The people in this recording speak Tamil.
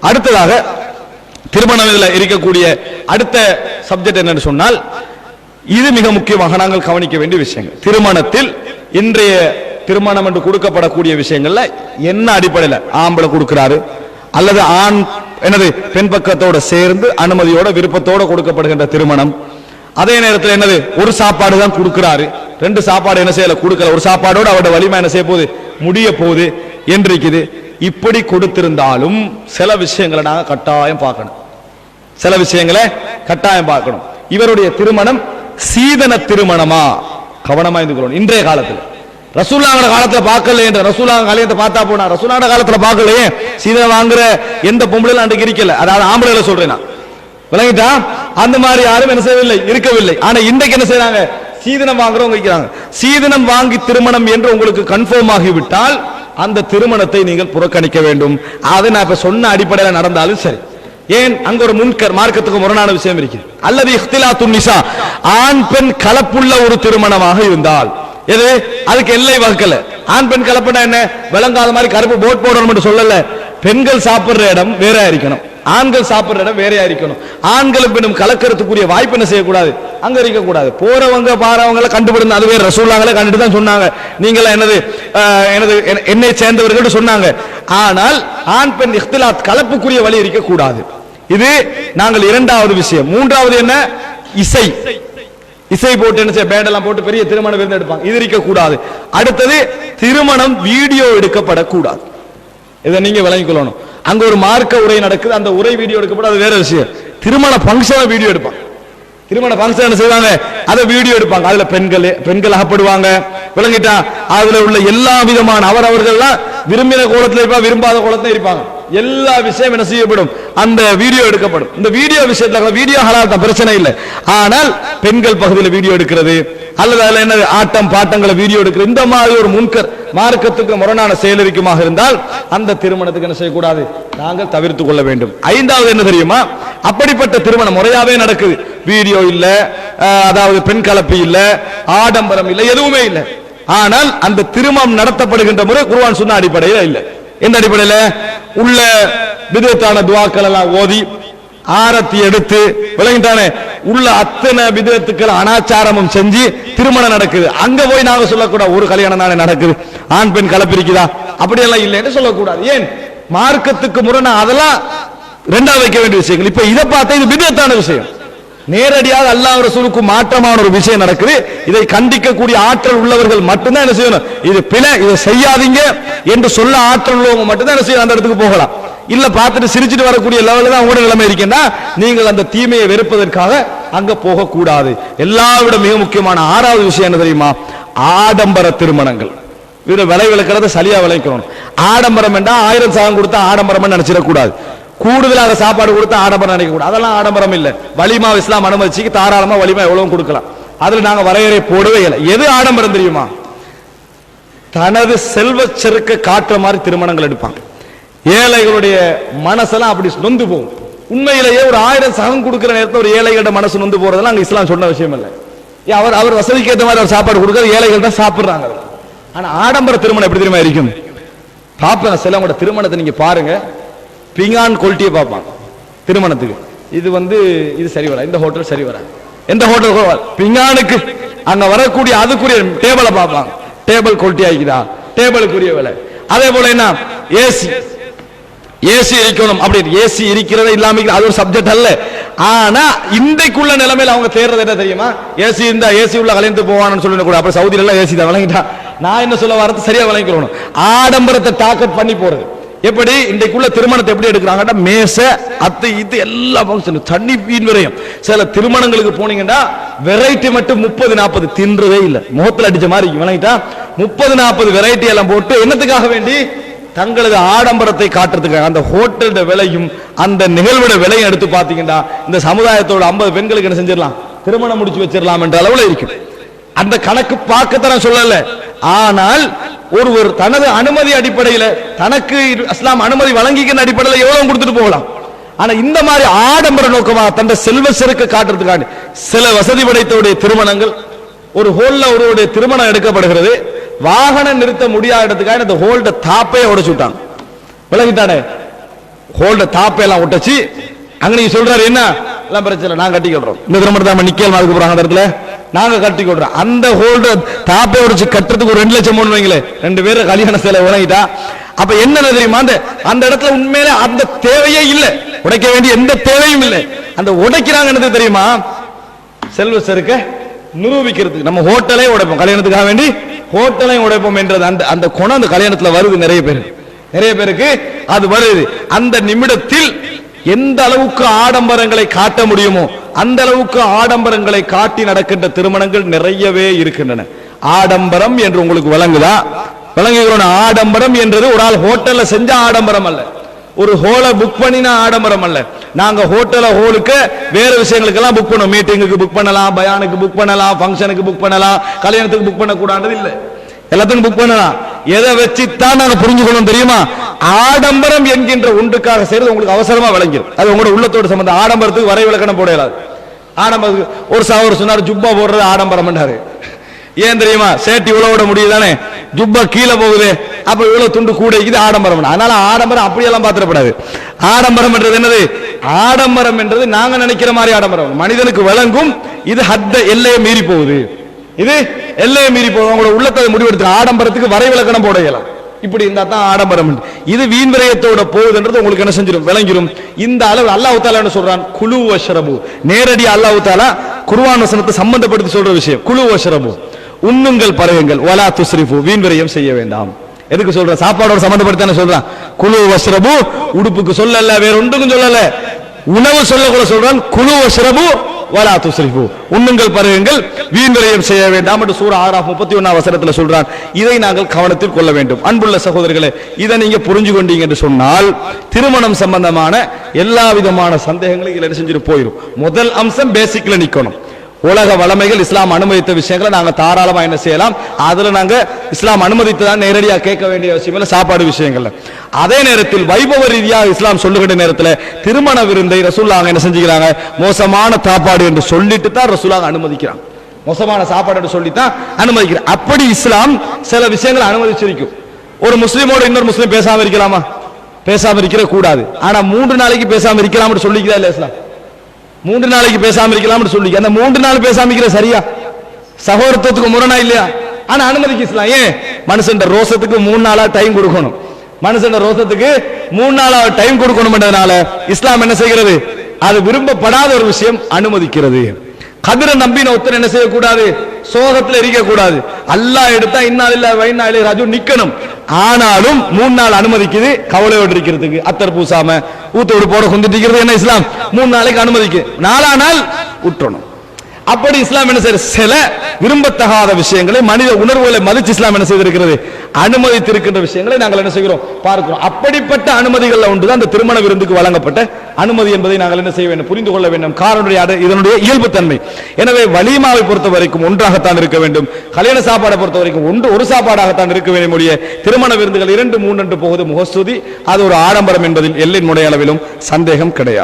அடுத்ததாக திருமணம் இதில் இருக்கக்கூடிய அடுத்த சப்ஜெக்ட் என்னன்னு சொன்னால் இது மிக முக்கியமாக நாங்கள் கவனிக்க வேண்டிய விஷயங்கள். திருமணத்தில் இன்றைய திருமணம் என்று கொடுக்கப்படக்கூடிய விஷயங்கள்ல என்ன அடிப்படையில் ஆம்பளை கொடுக்கிறாரு? அல்லது ஆண் எனது பெண் பக்கத்தோட சேர்ந்து அனுமதியோட விருப்பத்தோட கொடுக்கப்படுகின்ற திருமணம். அதே நேரத்தில் என்னது ஒரு சாப்பாடு தான் கொடுக்கிறாரு. ரெண்டு சாப்பாடு என்ன செய்யல? கொடுக்கல. ஒரு சாப்பாடோடு அவரோட வலிமை என்ன செய்ய போகுது? முடிய போகுது. என்றிருக்குது இப்படி கொடுத்திருந்தாலும் சில விஷயங்களை நாங்க கட்டாயம் பார்க்கணும். சில விஷயங்களை கட்டாயம் பார்க்கணும். இவருடைய திருமணம் சீதன திருமணமா? கவனமா இருந்து கொள்ளணும். இன்றைய காலத்தில். ரசூல்லாவோட காலத்துல பார்க்கல என்ற ரசூலா காலத்தை பார்த்தா போனா ரசூலாவோட காலத்துல பார்க்கலையே. சீதனம் வாங்குற எந்த பொம்பளையும் அன்றைக்கு இருக்கல. அதாவது ஆம்பளைல சொல்றேன் நான். விளங்கிட்டா? அந்த மாதிரி யாரும் என்ன செய்யவில்லை. இருக்கவில்லை. ஆனா இன்றைக்கு என்ன செய்யறாங்க சீதனம் வாங்குறவங்க வைக்கிறாங்க சீதனம் வாங்கி திருமணம் என்று உங்களுக்கு கன்ஃபார்ம் ஆகிவிட்டால் அந்த திருமணத்தை நீங்கள் புறக்கணிக்க வேண்டும். அதை நான் இப்ப சொன்ன அடிப்படையில் நடந்தாலும் சரி. ஏன்? அங்க ஒரு முன்கர் மார்க்கத்துக்கு முரணான விஷயம் இருக்கு அல்லது இஃப்திலாத்துன் நிசா. ஆண் பெண் கலப்புள்ள ஒரு திருமணமாக இருந்தால். எது? அதுக்கு எல்லை வகுக்கல. ஆண் பெண் கலப்புனா என்ன? விளங்காத மாதிரி கருப்பு போட் போடணும் மட்டும் சொல்லல. பெண்கள் சாப்பிடுற இடம் வேற இருக்கணும். ஆண்கள் சாப்பிட்ற இடம் வேறையா இருக்கணும். ஆண்களும் பெண்ணும் கலக்கிறதுக்குரிய வாய்ப்பு என்ன செய்யக்கூடாது? அங்க இருக்க கூடாது போறவங்க பாறவங்களை கண்டுபிடிந்த அதுவே ரசூல்லாங்களே கண்டுட்டு தான் சொன்னாங்க. நீங்களா என்னது அஹ், எனது என்னை சேர்ந்தவர்கள் சொன்னாங்க. ஆனால் ஆண் பெண் இஃப்திலாத் கலப்புக்குரிய வழி இருக்க கூடாது இது நாங்கள் இரண்டாவது விஷயம். மூன்றாவது என்ன? இசை. இசை போட்டு என்ன செய்ய பேண்டெல்லாம் போட்டு பெரிய திருமண விருந்து எடுப்பாங்க. இது இருக்க கூடாது அடுத்தது திருமணம் வீடியோ எடுக்கப்படக்கூடாது. இதை நீங்க விளங்கிக் கொள்ளணும் அங்க ஒரு மார்க்க உரை நடக்குது அந்த உரை வீடியோ எடுக்கப்படும் அது வேற விஷயம். திருமண ஃபங்க்ஷனை வீடியோ எடுப்பான் திருமண ஃபங்க்ஷன் என்ன செய்வாங்க? அதை வீடியோ எடுப்பாங்க. அதுல பெண்கள் பெண்கள் அகப்படுவாங்க. விளங்கிட்டா அதுல உள்ள எல்லா விதமான அவரவர்கள்லாம் விரும்பின கோலத்துல இருப்பா விரும்பாத கோலத்துல இருப்பாங்க. எல்லா விஷயம் என்ன செய்யப்படும்? அந்த வீடியோ எடுக்கப்படும். இந்த வீடியோ விஷயத்துல வீடியோ ஹலால் தான் பிரச்சனை இல்லை. ஆனால் பெண்கள் பகுதியில் வீடியோ எடுக்கிறது அல்லது அதுல என்ன ஆட்டம் பாட்டங்களை வீடியோ எடுக்கிறது இந்த மாதிரி ஒரு முன்கர் மார்க்கத்துக்கு முரணான செயல் இருக்குமாக இருந்தால் அந்த திருமணத்துக்கு என்ன செய்யக்கூடாது? நாங்கள் தவிர்த்து கொள்ள வேண்டும். ஐந்தாவது என்ன தெரியுமா? அப்படிப்பட்ட திருமணம் முறையாவே நடக்குது. வீடியோ இல்ல அதாவது பெண் கலப்பு இல்ல ஆடம்பரம் இல்ல எதுவுமே இல்ல. ஆனால் அந்த திருமணம் நடத்தப்படுகின்ற முறை குருவான் சொன்ன அடிப்படையில் இல்ல. எந்த அடிப்படையில? உள்ள விதத்தான துவாக்கள் எல்லாம் ஓதி ஆரத்தி எடுத்து விளங்கிட்டானே. உள்ள அத்தனை விதத்துக்கள் அனாச்சாரமும் செஞ்சு திருமணம் நடக்குது. அங்க போய் நாங்க சொல்லக்கூடாது ஒரு கல்யாணம் தானே நடக்குது. ஆண் பெண் கலப்பிருக்குதா? அப்படியெல்லாம் இல்லைன்னு சொல்லக்கூடாது. ஏன்? மார்க்கத்துக்கு முரணா அதெல்லாம் ரெண்டாவது வைக்க வேண்டிய விஷயங்கள். இப்ப இதை பார்த்தா இது விதத்தான விஷயம். நேரடியாக அல்லாஹ் ரசூலுக்கு மாற்றமான ஒரு விஷயம் நடக்குது. இதை கண்டிக்கக்கூடிய ஆற்றல் உள்ளவர்கள் மட்டும்தான் என்ன செய்யணும்? இது பிழை இதை செய்யாதீங்க. என்று சொல்ல ஆற்றல் உள்ளவங்க மட்டும்தான் என்ன செய்யணும்? அந்த இடத்துக்கு போகலாம். இல்ல பார்த்துட்டு சிரிச்சுட்டு வரக்கூடிய லெவலில் தான் உங்களோட நிலைமை இருக்கேன்னா நீங்கள் அந்த தீமையை வெறுப்பதற்காக அங்க போகக்கூடாது. எல்லாவிட மிக முக்கியமான ஆறாவது விஷயம் என்ன தெரியுமா? ஆடம்பர திருமணங்கள். இதுல விலை விளக்கிறத சளியா விளைக்கணும். ஆடம்பரம் என்றா ஆயிரம் சாதம் கொடுத்தா ஆடம்பரம் நினைச்சிடக்கூடாது. கூடுதலாக சாப்பாடு கொடுத்தா ஆடம்பரம் நினைக்கக்கூடாது. அதெல்லாம் ஆடம்பரம் இல்ல. வலிமா இஸ்லாம் அனுமதிச்சு தாராளமா வலிமா எவ்வளவு கொடுக்கலாம். அதுல நாங்க வரையறை போடவே இல்லை. எது ஆடம்பரம் தெரியுமா? தனது செல்வ செருக்க காட்டுற மாதிரி திருமணங்கள் எடுப்பாங்க. ஏழைகளுடைய மனசெல்லாம் அப்படி நொந்து போகும். உண்மையிலேயே ஒரு ஆயிரம் சகம் கொடுக்கிற நேரத்தில் ஒரு ஏழைகளோட மனசு நொந்து போறதெல்லாம் அங்கே இஸ்லாம் சொன்ன விஷயம் இல்லை. ஏன் அவர் அவர் வசதிக்கு ஏற்ற மாதிரி அவர் சாப்பாடு கொடுக்கறது ஏழைகள் தான் சாப்பிட்றாங்க ஆனால் ஆடம்பர திருமணம் எப்படி தெரியுமா இருக்கும்? பார்ப்பேன் சிலவங்களோட திருமணத்தை நீங்க பாருங்க. பிங்கான் குவாலிட்டியை பார்ப்பாங்க திருமணத்துக்கு. இது வந்து இது சரி வர இந்த ஹோட்டல் சரி வர எந்த ஹோட்டல் பிங்கானுக்கு அங்க வரக்கூடிய அதுக்குரிய டேபிளை பார்ப்பாங்க. Table quality ஆகிக்குதா? டேபிளுக்குரிய விலை. அதே போல என்ன? ஏசி. ஏசி இருக்கணும் அப்படின்னு ஏசி இருக்கிறதே இல்லாம அது ஒரு சப்ஜெக்ட் அல்ல. ஆனா இன்றைக்குள்ள நிலைமையில அவங்க தேடுறது என்ன தெரியுமா? ஏசி இருந்தா ஏசி உள்ள கலைந்து போவான்னு சொல்லி கூட. அப்ப சவுதியில எல்லாம் ஏசி தான் விளங்கிட்டா. நான் என்ன சொல்ல வரது சரியா வழங்கிக்கணும் ஆடம்பரத்தை டாக்கெட் பண்ணி போறது. எப்படி? இன்றைக்குள்ள திருமணத்தை எப்படி எடுக்கிறாங்கன்னா மேச அத்து இது எல்லா ஃபங்க்ஷன் தண்ணி வீண் விரையும். சில திருமணங்களுக்கு போனீங்கன்னா வெரைட்டி மட்டும் முப்பது நாற்பது தின்றதே இல்லை. முகத்தில் அடிச்ச மாதிரி வழங்கிட்டா முப்பது நாற்பது வெரைட்டி எல்லாம் போட்டு என்னத்துக்காக வேண்டி? தங்களது ஆடம்பரத்தை காட்டுறதுக்காக அந்த ஹோட்டலோட விலையும் அந்த நிகழ்வோட விலையும் எடுத்து பார்த்தீங்கன்னா இந்த சமுதாயத்தோட ஐம்பது பெண்களுக்கு என்ன செஞ்சிடலாம்? திருமணம் முடிச்சு வச்சிடலாம் என்ற அளவில் இருக்கும். அந்த கணக்கு பார்க்கத்தான் சொல்லல. ஆனால் ஒருவர் தனது அனுமதி அடிப்படையில் தனக்கு இஸ்லாம் அனுமதி வழங்கிக்கிற அடிப்படையில் எவ்வளவு கொடுத்துட்டு போகலாம்? ஆனா இந்த மாதிரி ஆடம்பர நோக்கமா தந்த செல்வ செருக்கு காட்டுறதுக்காண்டி சில வசதி படைத்தவுடைய திருமணங்கள் ஒரு ஹோல்ல ஒருவருடைய திருமணம் எடுக்கப்படுகிறது. வாகனம் நிறுத்த முடியாத இடத்துக்காக இந்த ஹோல்ட தாப்பையே உடைச்சு விட்டாங்க. விளங்கிட்டானே ஹோல்ட தாப்பை எல்லாம் அங்க நீங்க சொல்றாரு என்ன? எல்லாம் பிரச்சனை இல்லை, நாங்க கட்டி கொள்றோம். இந்த திரும்ப நம்ம நிக்கல் அதுக்கு போறாங்க அந்த இடத்துல. நாங்க கட்டி கொள்றோம். அந்த ஹோல்ட தாப்பை உடைச்சு கட்டுறதுக்கு ஒரு ரெண்டு லட்சம் மூணு வைங்களே ரெண்டு பேரும் கல்யாண சேலை உணங்கிட்டா அப்ப என்ன தெரியுமா? அந்த அந்த இடத்துல உண்மையில அந்த தேவையே இல்லை. உடைக்க வேண்டிய எந்த தேவையும் இல்லை. அந்த உடைக்கிறாங்க என்னது தெரியுமா? செல்வ செருக்க நிரூபிக்கிறதுக்கு. நம்ம ஹோட்டலே உடைப்போம். கல்யாணத்துக்காக வேண்டி ஹோட்டலையும் உடைப்போம் என்றது அந்த அந்த குணம் அந்த கல்யாணத்துல வருது நிறைய பேர். நிறைய பேருக்கு அது வருது. அந்த நிமிடத்தில் எந்த அளவுக்கு ஆடம்பரங்களை காட்ட முடியுமோ அந்த அளவுக்கு ஆடம்பரங்களை காட்டி நடக்கின்ற திருமணங்கள் நிறையவே இருக்கின்றன. ஆடம்பரம் என்று உங்களுக்கு விளங்குதா? விளங்குகிறோம். ஆடம்பரம் என்றது ஒரு ஆள் ஹோட்டல்ல செஞ்ச ஆடம்பரம் அல்ல. ஒரு ஹோலை புக் பண்ணினா ஆடம்பரம் அல்ல. நாங்க ஹோட்டல ஹோலுக்கு வேற விஷயங்களுக்கெல்லாம் புக் பண்ணுவோம். மீட்டிங்குக்கு புக் பண்ணலாம் பயானுக்கு புக் பண்ணலாம் ஃபங்க்ஷனுக்கு புக் பண்ணலாம் கல்யாணத்துக்கு புக் பண்ணக்கூடாது இல்லை. எல்லாத்துக்கும் புக் பண்ணலாம். எதை வச்சு தான் நாங்க புரிஞ்சுக்கணும் தெரியுமா? ஆடம்பரம் என்கின்ற ஒன்றுக்காக செய்யறது உங்களுக்கு அவசரமா விளங்கிடும் அது உங்களோட உள்ளத்தோடு சம்பந்தம். ஆடம்பரத்துக்கு வரை விளக்கணம் போட இயலாது. ஆடம்பரத்துக்கு ஒரு சாவர் சொன்னார் ஜுப்பா போடுறது ஆடம்பரம் ஏன் தெரியுமா? சேட்டி உழவிட முடியுதானே? ஜுப்பா கீழே போகுது. அப்ப இவ்வளவு துண்டு கூட இது ஆடம்பரம். அதனால ஆடம்பரம் அப்படியெல்லாம் பாத்திரப்படாது ஆடம்பரம் என்றது என்னது? ஆடம்பரம் என்றது நாங்க நினைக்கிற மாதிரி ஆடம்பரம். மனிதனுக்கு விளங்கும் இது ஹத்த எல்லையை மீறி போகுது. இது எல்லையை மீறி போகுது. உங்களோட உள்ளத்தை முடிவெடுத்து ஆடம்பரத்துக்கு வரை விளக்கணம் போட இயலாம். இப்படி இருந்தா தான் ஆடம்பரம் இது வீண் விரயத்தோட போகுதுன்றது உங்களுக்கு என்ன செஞ்சிடும் விளங்கிடும் இந்த அளவு அல்லாஹு தாலா என்ன சொல்றான்? குழு வஷரபு. நேரடி அல்லாஹு தாலா குருவான் வசனத்தை சம்பந்தப்படுத்தி சொல்ற விஷயம். குழு வஷரபு. உண்ணுங்கள் பறவைங்கள் ஒலா துஸ்ரிஃபு. வீண் விரயம் செய்ய வேண்டாம். எதுக்கு சொல்றேன்? சாப்பாடோட சம்பந்தப்படுத்தி தானே சொல்றான். குழு வஸ்ரபு உடுப்புக்கு சொல்லல வேற ஒன்றுக்கும் சொல்லல. உணவு சொல்ல கூட சொல்றான் குழு வஸ்ரபு வலா துஸ்ரிஃபு உண்ணுங்கள் பருகுங்கள் வீண் செய்ய வேண்டாம் என்று சூர ஆறாம் முப்பத்தி ஒன்னாம் வசனத்துல சொல்றான். இதை நாங்கள் கவனத்தில் கொள்ள வேண்டும். அன்புள்ள சகோதரர்களே இதை நீங்க புரிஞ்சு கொண்டீங்க என்று சொன்னால் திருமணம் சம்பந்தமான எல்லா விதமான சந்தேகங்களும் இதில் செஞ்சுட்டு போயிடும் முதல் அம்சம் பேசிக்ல நிக்கணும். உலக வளமைகள் இஸ்லாம் அனுமதித்த விஷயங்களை நாங்கள் தாராளமாக என்ன செய்யலாம். அதில் நாங்கள் இஸ்லாம் அனுமதித்து தான் நேரடியாக கேட்க வேண்டிய விஷயம் இல்லை சாப்பாடு விஷயங்கள்ல. அதே நேரத்தில் வைபவ ரீதியாக இஸ்லாம் சொல்லுகின்ற நேரத்தில் திருமண விருந்தை ரசூல்லாங்க என்ன செஞ்சுக்கிறாங்க? மோசமான சாப்பாடு என்று சொல்லிட்டு தான் ரசூலாங்க அனுமதிக்கிறாங்க மோசமான சாப்பாடு என்று சொல்லித்தான் அனுமதிக்கிறாங்க அப்படி இஸ்லாம் சில விஷயங்களை அனுமதிச்சிருக்கும். ஒரு முஸ்லீமோட இன்னொரு முஸ்லீம் பேசாமல் இருக்கலாமா? பேசாமல் இருக்கிற கூடாது. ஆனால் மூன்று நாளைக்கு பேசாமல் இருக்கலாம்னு சொல்லிக்கிறா இல்ல இஸ்லாம்? மூன்று நாளைக்கு பேசாம இருக்கலாம்னு சொல்லி. அந்த மூன்று நாள் பேசாம இருக்கிற சரியா? சகோதரத்துவத்துக்கு முரணா இல்லையா? ஆனா அனுமதிக்கு இஸ்லாம் ஏன்? மனுஷன் ரோசத்துக்கு மூணு நாளா டைம் கொடுக்கணும். மனுஷன் ரோசத்துக்கு மூணு நாளா டைம் கொடுக்கணும்ன்றதுனால இஸ்லாம் என்ன செய்கிறது? அது விரும்பப்படாத ஒரு விஷயம் அனுமதிக்கிறது. கதிரை நம்பின ஒருத்தர் என்ன செய்யக்கூடாது? சோகத்துல இருக்கக்கூடாது அல்லா அல்லாஹ் எடுத்தா இன்னால் இல்ல வைநாள் ராஜு நிக்கணும். ஆனாலும் மூணு நாள் அனுமதிக்குது கவலையோடு இருக்கிறதுக்கு அத்தர் பூசாம ஊத்தோடு போட குந்திட்டு இருக்கிறது என்ன இஸ்லாம்? மூணு நாளைக்கு அனுமதிக்கு. நாலா நாள் விட்டுறணும் அப்படி இஸ்லாம் என்ன செய்யறது சில விரும்பத்தகாத விஷயங்களை மனித உணர்வுகளை மதிச்சு இஸ்லாம் என்ன செய்திருக்கிறது? அனுமதித்திருக்கின்ற விஷயங்களை நாங்கள் என்ன செய்கிறோம்? பார்க்கிறோம். அப்படிப்பட்ட அனுமதிகள்ல ஒன்றுதான் அந்த திருமண விருந்துக்கு வழங்கப்பட்ட அனுமதி என்பதை நாங்கள் என்ன செய்ய வேண்டும் புரிந்து கொள்ள வேண்டும். காரனுடைய இதனுடைய இயல்புத்தன்மை. எனவே வலிமாவை பொறுத்த வரைக்கும் ஒன்றாகத்தான் இருக்க வேண்டும். கல்யாண சாப்பாடை பொறுத்த வரைக்கும் ஒன்று ஒரு சாப்பாடாகத்தான் இருக்க வேண்டும் முடிய திருமண விருந்துகள் இரண்டு மூன்று போகுது முகஸ்துதி. அது ஒரு ஆடம்பரம் என்பதில் எல்லை முடைய அளவிலும் சந்தேகம் கிடையாது.